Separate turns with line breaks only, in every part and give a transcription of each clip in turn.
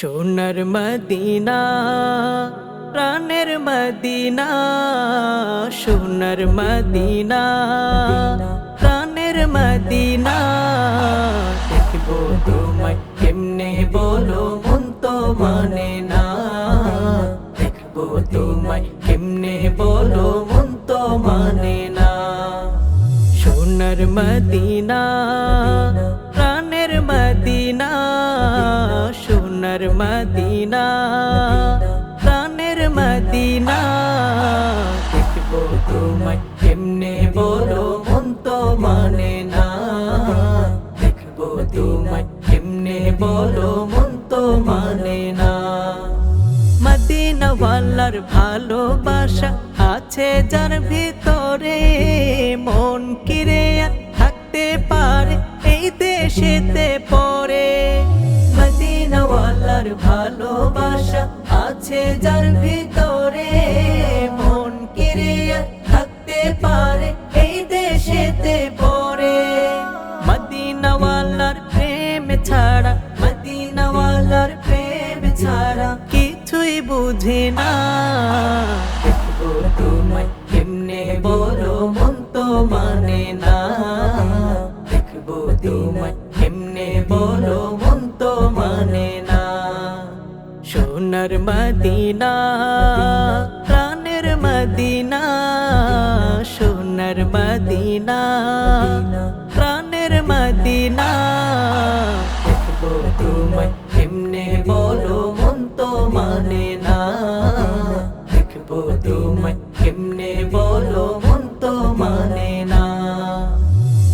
সোনার মদিনা, প্রাণের মদিনা, সোনার মদিনা, প্রাণের মদিনা। দেখব তোমায় কেমনে বলো মন তো মানে না। দেখব তোমায় কেমনে বলো মন তো মানে না। সোনার মদিনা, প্রাণের মদিনা। সোনার মদিনা, প্রাণের মদিনা। দেখব তোমায় কেমনে বলো, মন তো মানে না। দেখব তোমায় কেমনে বলো, মন তো মানে না। ভালোবাসা আছে যার ভিতরে, মন কিরে থাকতে পারে এই দেশেতে। ওয়ালার ভালোবাসা আছে, যার ভিতরে মন কিরে আর থাকতে পারে, এই দেশেতে পরে মদিনাওয়ালার প্রেম ছাড়া, মদিনাওয়ালার প্রেম ছাড়া কিছুই বুঝে না। সোনার মদিনা, প্রাণের মদিনা, সোনার মদিনা, প্রাণের মদিনা। দেখব তোমায় কেমনে বলো মন তো মানে না। দেখব তোমায় কেমনে বলো মন তো মানে না।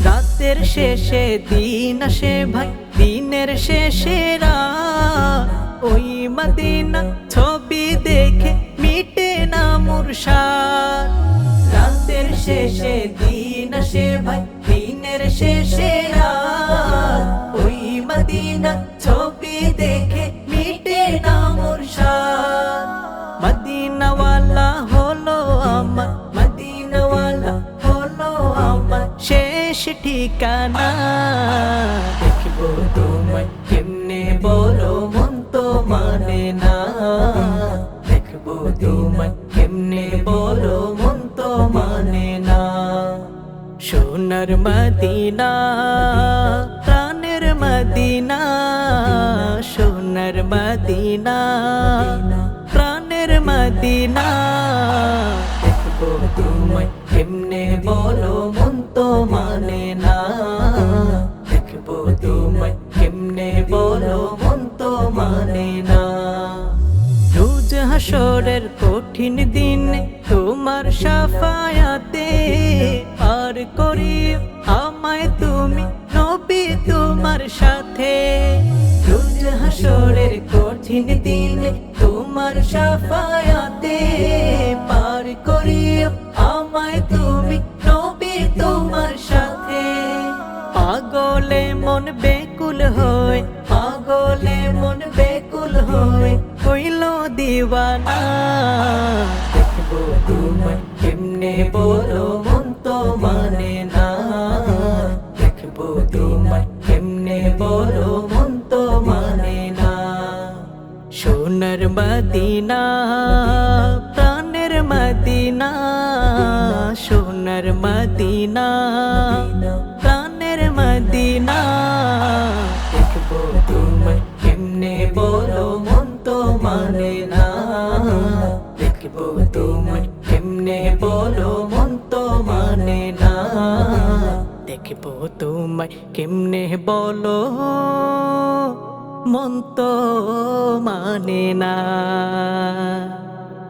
রাতের শেষে দিন আসে ভাই, দিনের শেষে রাত। ওই মদিনা ছবি দেখে মিটে না মুরশাদ রাতের শেষে দিন আসে ভাই, দিনের শেষে ওই মদিনা ছবি দেখে মিটে না মুরশাদ মদিনাওয়ালা হলো আমার, মদিনাওয়ালা হলো আমার শেষ ঠিকানা। দেখব তোমায়, কেমনে বলো তোমায় কেমনে বলো, মন তো মানে না। সোনার মদিনা, প্রাণের মদিনা, সোনার মদিনা, প্রাণের মদিনা। দেখব তোমায় হাসরের কঠিন দিন তোমার সাফায়াতে পার করিও আমায় তুমি, নবী তোমার সাথে। হাসরের কঠিন দিনে তোমার সাফায়াতে পার করিও আমায় তুমি, নবী তোমার সাথে। পাগলে মন বেকুল হয় দিওয়ানা দেখব তোমায় কেমনে বলো মন তো মানে না দেখব তোমায় কেমনে বলো মন তো মানে না সোনার মদিনা, প্রাণের মদিনা, সোনার মদিনা। দেখব তোমায়? কেমনে বলো মন তো মানে না? দেখব তোমায় কেমনে বলো মন তো মানে না?